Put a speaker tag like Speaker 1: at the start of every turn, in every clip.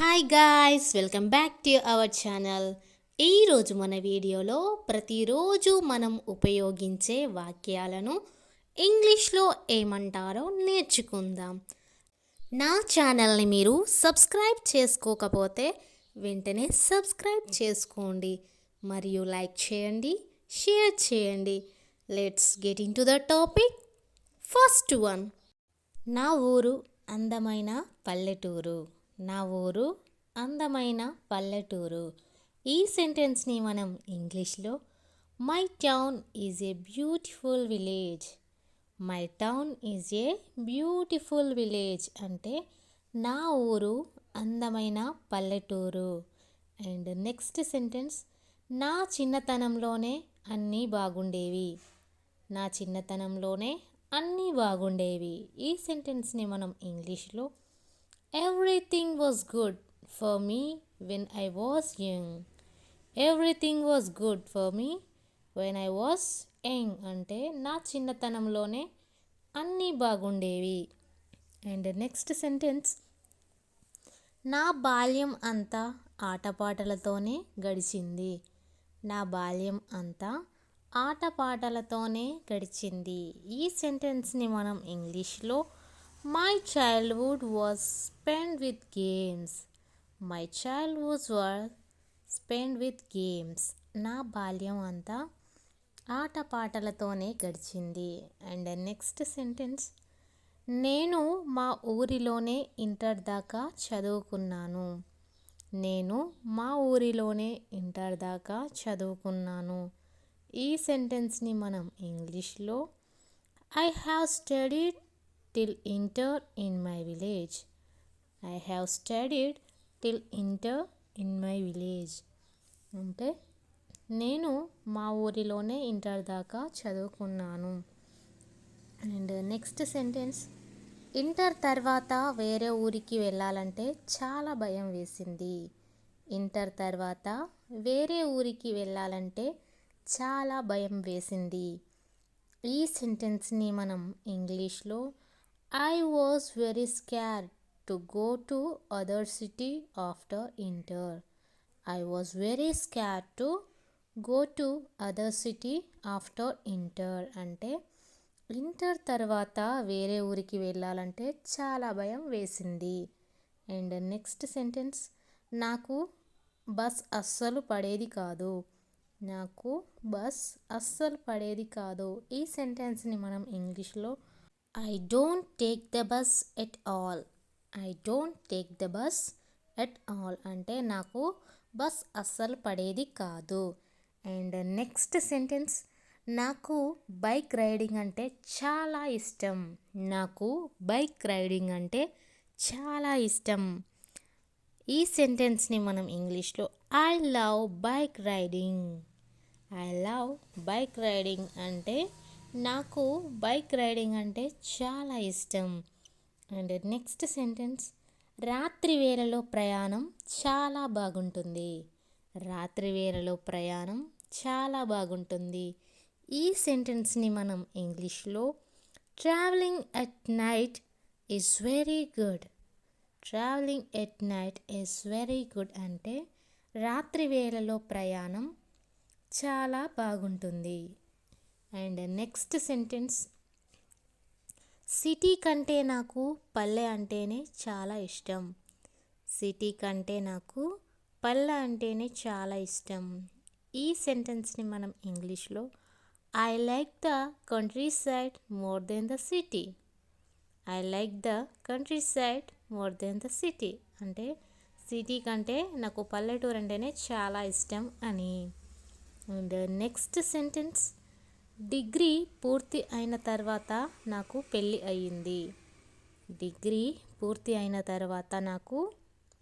Speaker 1: Hi guys welcome back to our channel ఈరోజు మన వీడియోలో ప్రతిరోజు మనం ఉపయోగించే వాక్యాలను ఇంగ్లీష్లో ఏమంటారో నేర్చుకుందాం. నా ఛానల్ని మీరు సబ్స్క్రైబ్ చేసుకోకపోతే వెంటనే సబ్స్క్రైబ్ చేసుకోండి. మరియు లైక్ చేయండి షేర్ చేయండి. Let's get into the topic first one నా ఊరు అందమైన పల్లెటూరు. నా ఊరు అందమైన పల్లెటూరు. ఈ సెంటెన్స్ని మనం ఇంగ్లీష్లో my town is a beautiful village. My town is a beautiful village అంటే నా ఊరు అందమైన పల్లెటూరు. అండ్ నెక్స్ట్ సెంటెన్స్ నా చిన్నతనంలోనే అన్నీ బాగుండేవి. నా చిన్నతనంలోనే అన్నీ బాగుండేవి. ఈ సెంటెన్స్ని మనం ఇంగ్లీష్లో everything was good for me when I was young everything was good for me when I was young అంటే నా చిన్నతనంలోనే అన్నీ బాగుండేవి. అండ్ నెక్స్ట్ సెంటెన్స్ నా బాల్యం అంతా ఆటపాటలతోనే గడిచింది. నా బాల్యం అంతా ఆటపాటలతోనే గడిచింది. ఈ సెంటెన్స్ని మనం ఇంగ్లీష్లో my childhood was spend with games my child was spend with games నా బాల్యం అంతా ఆటపాటలతోనే గడిచింది. అండ్ నెక్స్ట్ సెంటెన్స్ నేను మా ఊరిలోనే ఇంటర్ దాకా చదువుకున్నాను. నేను మా ఊరిలోనే ఇంటర్ దాకా చదువుకున్నాను. ఈ సెంటెన్స్ని మనం ఇంగ్లీష్లో I have studied till inter in my village I have studied till inter in my village అంటే నేను మా ఊరిలోనే ఇంటర్ దాకా చదువుకున్నాను. అండ్ నెక్స్ట్ సెంటెన్స్ ఇంటర్ తర్వాత వేరే ఊరికి వెళ్ళాలంటే చాలా భయం వేసింది. ఇంటర్ తర్వాత వేరే ఊరికి వెళ్ళాలంటే చాలా భయం వేసింది. ఈ సెంటెన్స్ని మనం ఇంగ్లీష్లో I was very scare to go to other city after inter I was very scare to go to other city after inter అంటే ఇంటర్ తర్వాత వేరే ఊరికి వెళ్ళాలంటే చాలా భయం వేసింది. అండ్ నెక్స్ట్ సెంటెన్స్ నాకు బస్ అస్సలు పడేది కాదు. నాకు బస్ అస్సలు పడేది కాదు. ఈ సెంటెన్స్ని మనం ఇంగ్లీష్లో I don't take the bus at all I don't take the bus at all అంటే నాకు బస్ అస్సలు పడేది కాదు. అండ్ నెక్స్ట్ సెంటెన్స్ నాకు బైక్ రైడింగ్ అంటే చాలా ఇష్టం. నాకు బైక్ రైడింగ్ అంటే చాలా ఇష్టం. ఈ సెంటెన్స్ని మనం ఇంగ్లీష్లో I love bike riding I love bike riding అంటే నాకు బైక్ రైడింగ్ అంటే చాలా ఇష్టం. అండ్ నెక్స్ట్ సెంటెన్స్ రాత్రి వేళలో ప్రయాణం చాలా బాగుంటుంది. రాత్రి వేళలో ప్రయాణం చాలా బాగుంటుంది. ఈ సెంటెన్స్ని మనం ఇంగ్లీష్లో travelling at night is very good. Travelling at night is very good అంటే రాత్రి వేళలో ప్రయాణం చాలా బాగుంటుంది. అండ్ నెక్స్ట్ సెంటెన్స్ సిటీ కంటే నాకు పల్లె అంటేనే చాలా ఇష్టం. సిటీ కంటే నాకు పల్లె అంటేనే చాలా ఇష్టం. ఈ సెంటెన్స్ని మనం ఇంగ్లీష్లో I like the countryside more than the city I like the countryside more than the city అంటే సిటీ కంటే నాకు పల్లెటూరు అంటేనే చాలా ఇష్టం అని. అండ్ నెక్స్ట్ సెంటెన్స్ డిగ్రీ పూర్తి అయిన తర్వాత నాకు పెళ్ళి అయ్యింది. డిగ్రీ పూర్తి అయిన తర్వాత నాకు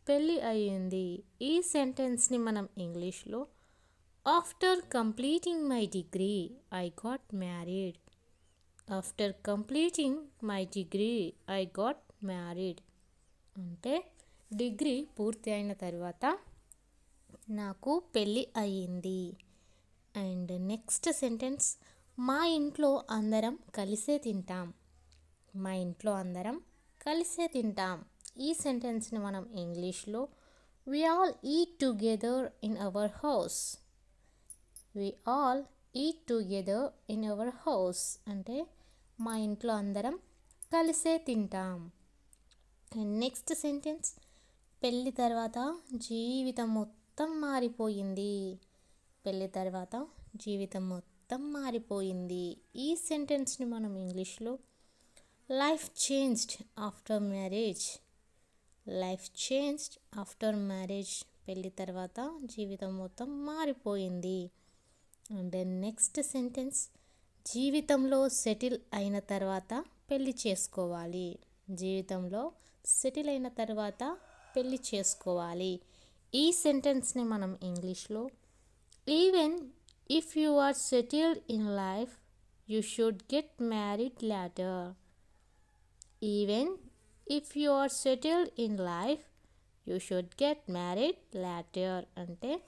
Speaker 1: పెళ్ళి అయ్యింది. ఈ సెంటెన్స్ని మనం ఇంగ్లీష్లో after completing my degree I got married. After completing my degree I got married. అంటే డిగ్రీ పూర్తి అయిన తర్వాత నాకు పెళ్ళి అయ్యింది. అండ్ నెక్స్ట్ సెంటెన్స్ మా ఇంట్లో అందరం కలిసే తింటాం. మా ఇంట్లో అందరం కలిసే తింటాం. ఈ సెంటెన్స్ని మనం ఇంగ్లీష్లో we all eat together in our house we all eat together in our house అంటే మా ఇంట్లో అందరం కలిసే తింటాం. అండ్ నెక్స్ట్ సెంటెన్స్ పెళ్ళి తర్వాత జీవితం మొత్తం మారిపోయింది. పెళ్ళి తర్వాత జీవితం మొత్తం మారిపోయింది. ఈ సెంటెన్స్ని మనం ఇంగ్లీష్లో life changed after marriage life changed after marriage పెళ్ళి తర్వాత జీవితం మొత్తం మారిపోయింది. అండ్ నెక్స్ట్ సెంటెన్స్ జీవితంలో సెటిల్ అయిన తర్వాత పెళ్ళి చేసుకోవాలి. జీవితంలో సెటిల్ అయిన తర్వాత పెళ్ళి చేసుకోవాలి. ఈ సెంటెన్స్ని మనం ఇంగ్లీష్లో even if you are settled in life you should get married later even if you are settled in life you should get married later అంటే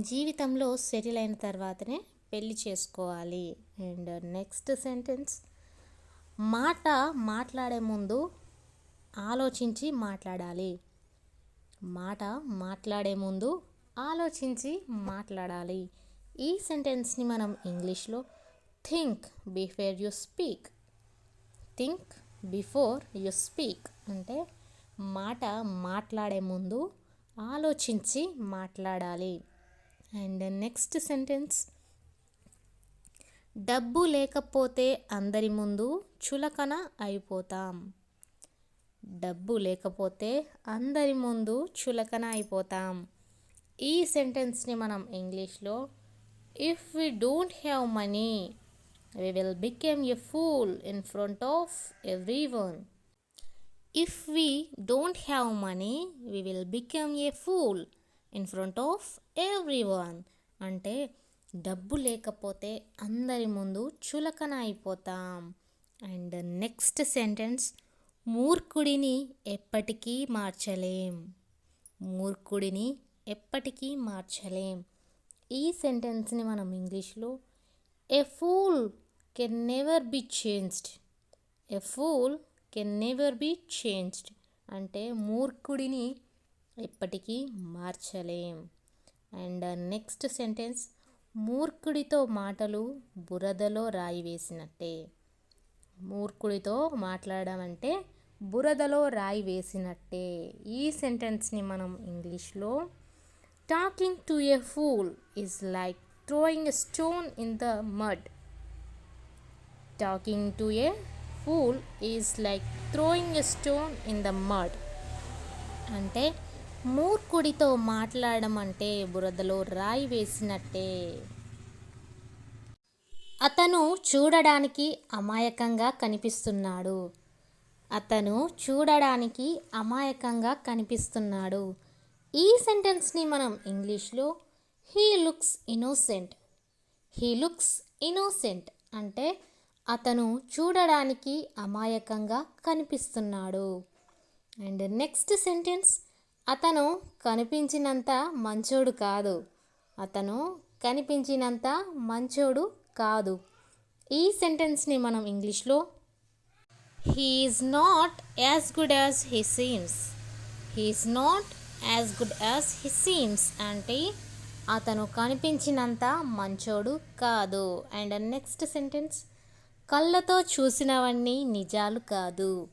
Speaker 1: జీవితంలో సెటిల్ అయిన తర్వాతనే పెళ్ళి చేసుకోవాలి. అండ్ నెక్స్ట్ సెంటెన్స్ మాట మాట్లాడే ముందు ఆలోచించి మాట్లాడాలి. మాట మాట్లాడే ముందు ఆలోచించి మాట్లాడాలి. ఈ సెంటెన్స్ని మనం ఇంగ్లీష్లో think before you speak. Think before you speak అంటే మాట మాట్లాడే ముందు ఆలోచించి మాట్లాడాలి. అండ్ నెక్స్ట్ సెంటెన్స్ డబ్బు లేకపోతే అందరి ముందు చులకన అయిపోతాం. డబ్బు లేకపోతే అందరి ముందు చులకన అయిపోతాం. ఈ సెంటెన్స్ని మనం ఇంగ్లీష్లో if we don't have money we will become a fool in front of everyone if we don't have money we will become a fool in front of everyone అంటే డబ్బు లేకపోతే అందరి ముందు చులకన అయిపోతాం. అండ్ నెక్స్ట్ సెంటెన్స్ మూర్ఖుడిని ఎప్పటికీ మార్చలేం. మూర్ఖుడిని ఎప్పటికీ మార్చలేం. ఈ సెంటెన్స్ని మనం ఇంగ్లీష్లో a fool can never be changed a fool can never be changed అంటే మూర్ఖుడిని ఎప్పటికీ మార్చలేం. అండ్ నెక్స్ట్ సెంటెన్స్ మూర్ఖుడితో మాటలు బురదలో రాయి వేసినట్టే. మూర్ఖుడితో మాట్లాడడం అంటే బురదలో రాయి వేసినట్టే. ఈ సెంటెన్స్ని మనం ఇంగ్లీష్లో talking to a fool is like throwing a stone in the mud talking to a fool is like throwing a stone in the mud అంటే మూర్ఖుడితో మాట్లాడడం అంటే బురదలో రాయి వేసినట్టే. అతను చూడడానికి అమాయకంగా కనిపిస్తున్నాడు. అతను చూడడానికి అమాయకంగా కనిపిస్తున్నాడు. ఈ సెంటెన్స్ని మనం ఇంగ్లీష్లో he looks innocent he looks innocent అంటే అతను చూడడానికి అమాయకంగా కనిపిస్తున్నాడు. అండ్ నెక్స్ట్ సెంటెన్స్ అతను కనిపించినంత మంచోడు కాదు. అతను కనిపించినంత మంచోడు కాదు. ఈ సెంటెన్స్ని మనం ఇంగ్లీష్లో he's not as good as he seems he's not as good as he seems అంటే అతను కనిపించినంత మంచోడు కాదు. అండ్ నెక్స్ట్ సెంటెన్స్ కళ్ళతో చూసినవన్నీ నిజాలు కాదు.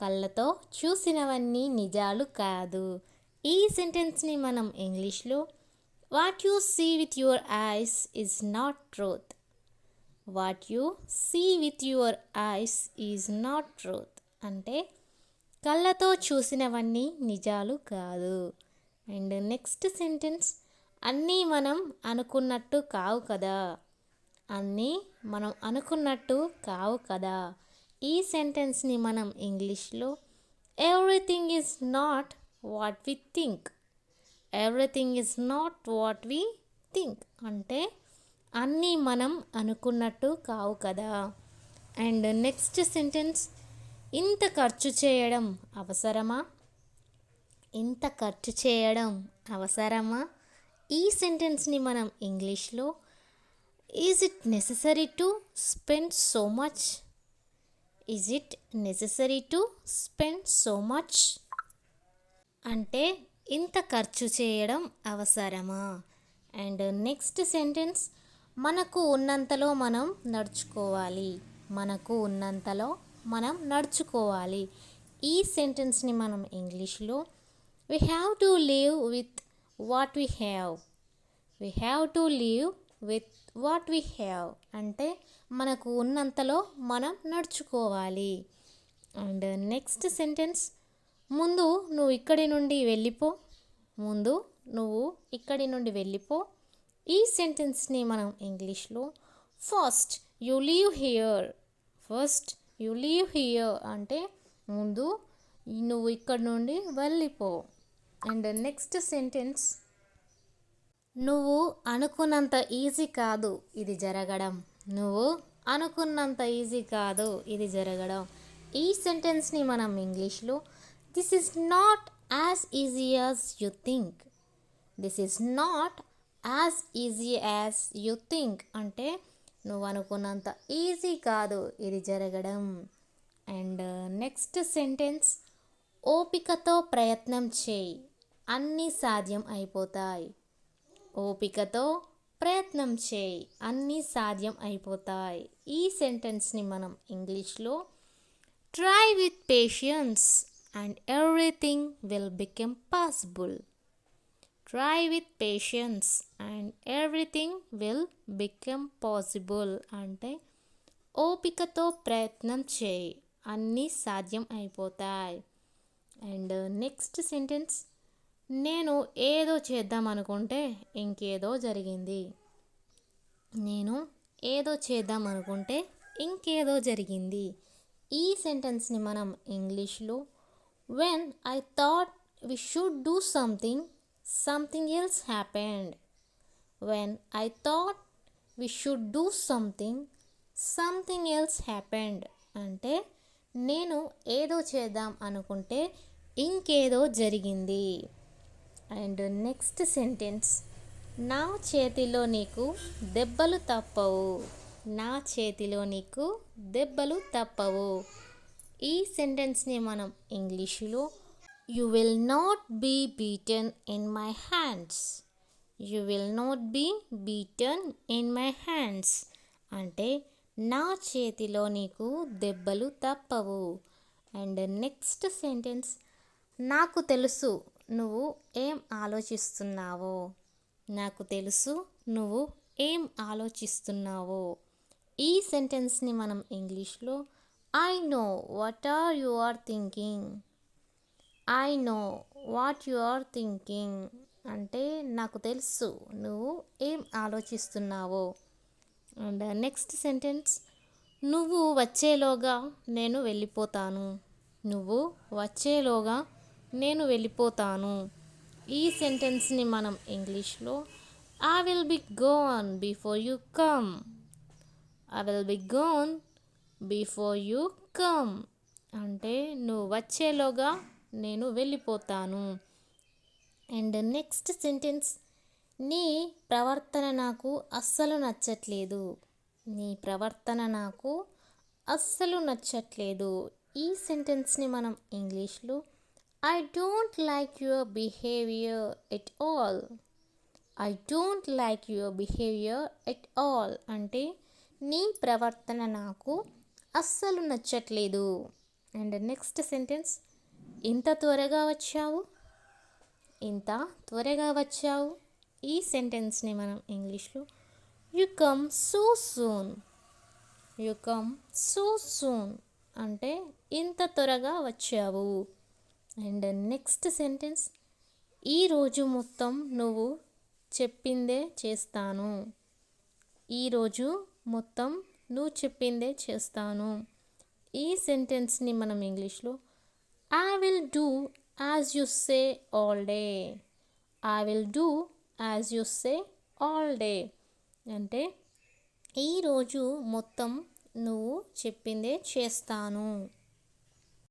Speaker 1: కళ్ళతో చూసినవన్నీ నిజాలు కాదు. ఈ సెంటెన్స్ని మనం ఇంగ్లీష్లో what you see with your eyes is not truth what you see with your eyes is not truth అంటే కళ్ళతో చూసినవన్నీ నిజాలు కాదు. అండ్ నెక్స్ట్ సెంటెన్స్ అన్నీ మనం అనుకున్నట్టు కావు కదా. అన్నీ మనం అనుకున్నట్టు కావు కదా. ఈ సెంటెన్స్ని మనం ఇంగ్లీష్లో everything is not what we think. Everything is not what we think. అంటే అన్నీ మనం అనుకున్నట్టు కావు కదా. అండ్ నెక్స్ట్ సెంటెన్స్ ఇంత ఖర్చు చేయడం అవసరమా? ఇంత ఖర్చు చేయడం అవసరమా? ఈ సెంటెన్స్ని మనం ఇంగ్లీష్లో is it necessary to spend so much is it necessary to spend so much అంటే ఇంత ఖర్చు చేయడం అవసరమా? అండ్ నెక్స్ట్ సెంటెన్స్ మనకు ఉన్నంతలో మనం నడుచుకోవాలి. మనకు ఉన్నంతలో మనం నడుచుకోవాలి. ఈ సెంటెన్స్ని మనం ఇంగ్లీష్లో we have to live with what we have we have to live with what we have అంటే మనకు ఉన్నంతలో మనం నడుచుకోవాలి. అండ్ నెక్స్ట్ సెంటెన్స్ ముందు నువ్వు ఇక్కడి నుండి వెళ్ళిపో. ముందు నువ్వు ఇక్కడి నుండి వెళ్ళిపో. ఈ సెంటెన్స్ని మనం ఇంగ్లీష్లో first you leave here first you leave here అంటే ముందు నువ్వు ఇక్కడ నుండి వెళ్ళిపో. అండ్ నెక్స్ట్ సెంటెన్స్ నువ్వు అనుకున్నంత ఈజీ కాదు ఇది జరగడం. నువ్వు అనుకున్నంత ఈజీ కాదు ఇది జరగడం. ఈ సెంటెన్స్ని మనం ఇంగ్లీష్లో this is not as easy as you think this is not as easy as you think అంటే నువ్వు అనుకున్నంత ఈజీ కాదు ఇది జరగడం. అండ్ నెక్స్ట్ సెంటెన్స్ ఓపికతో ప్రయత్నం చేయి. అన్నీ సాధ్యం అయిపోతాయి. ఓపికతో ప్రయత్నం చేయి. అన్నీ సాధ్యం అయిపోతాయి. ఈ సెంటెన్స్ని మనం ఇంగ్లీష్లో try with patience and everything will become possible. Try with patience and everything will become possible అంటే ఓపికతో ప్రయత్నం చేయి. అన్నీ సాధ్యం అయిపోతాయి. అండ్ నెక్స్ట్ సెంటెన్స్ నేను ఏదో చేద్దాం అనుకుంటే ఇంకేదో జరిగింది. నేను ఏదో చేద్దాం అనుకుంటే ఇంకేదో జరిగింది. ఈ సెంటెన్స్ని మనం ఇంగ్లీష్లో when I thought we should do something something else happened when I thought we should do something something else happened అంటే నేను ఏదో చేద్దాం అనుకుంటే ఇంకేదో జరిగింది. అండ్ నెక్స్ట్ సెంటెన్స్ నా చేతిలో నీకు దెబ్బలు తప్పవు. నా చేతిలో నీకు దెబ్బలు తప్పవు. ఈ సెంటెన్స్ని మనం ఇంగ్లీషులో you will not be beaten in my hands you will not be beaten in my hands అంటే నా చేతిలో నీకు దెబ్బలు తప్పవు. అండ్ నెక్స్ట్ సెంటెన్స్ నాకు తెలుసు నువ్వు ఏం ఆలోచిస్తున్నావో. నాకు తెలుసు నువ్వు ఏం ఆలోచిస్తున్నావో. ఈ సెంటెన్స్ని మనం ఇంగ్లీష్లో I know what are you are thinking I know what you are thinking అంటే నాకు తెలుసు. నువ్వు ఏం ఆలోచిస్తున్నావో. అండ్ నెక్స్ట్ సెంటెన్స్ నువ్వు వచ్చేలోగా నేను వెళ్ళిపోతాను. నువ్వు వచ్చేలోగా నేను వెళ్ళిపోతాను. ఈ సెంటెన్స్ని మనం ఇంగ్లీష్లో I will be gone before you come I will be gone before you come అంటే నువ్వు వచ్చేలోగా నేను వెళ్ళిపోతాను. అండ్ నెక్స్ట్ సెంటెన్స్ నీ ప్రవర్తన నాకు అస్సలు నచ్చట్లేదు. నీ ప్రవర్తన నాకు అస్సలు నచ్చట్లేదు. ఈ సెంటెన్స్ని మనం ఇంగ్లీష్లో I don't like your behaviour at all I don't like your behaviour at all అంటే నీ ప్రవర్తన నాకు అస్సలు నచ్చట్లేదు. అండ్ నెక్స్ట్ సెంటెన్స్ ఇంత త్వరగా వచ్చావు? ఇంత త్వరగా వచ్చావు? ఈ సెంటెన్స్ని మనం ఇంగ్లీష్లో you come so soon you come so soon అంటే ఇంత త్వరగా వచ్చావు. అండ్ నెక్స్ట్ సెంటెన్స్ ఈరోజు మొత్తం నువ్వు చెప్పిందే చేస్తాను. ఈరోజు మొత్తం నువ్వు చెప్పిందే చేస్తాను. ఈ సెంటెన్స్ని మనం ఇంగ్లీష్లో I will do as you say all day I will do as you say all day అంటే ఈరోజు మొత్తం నువ్వు చెప్పిందే చేస్తాను.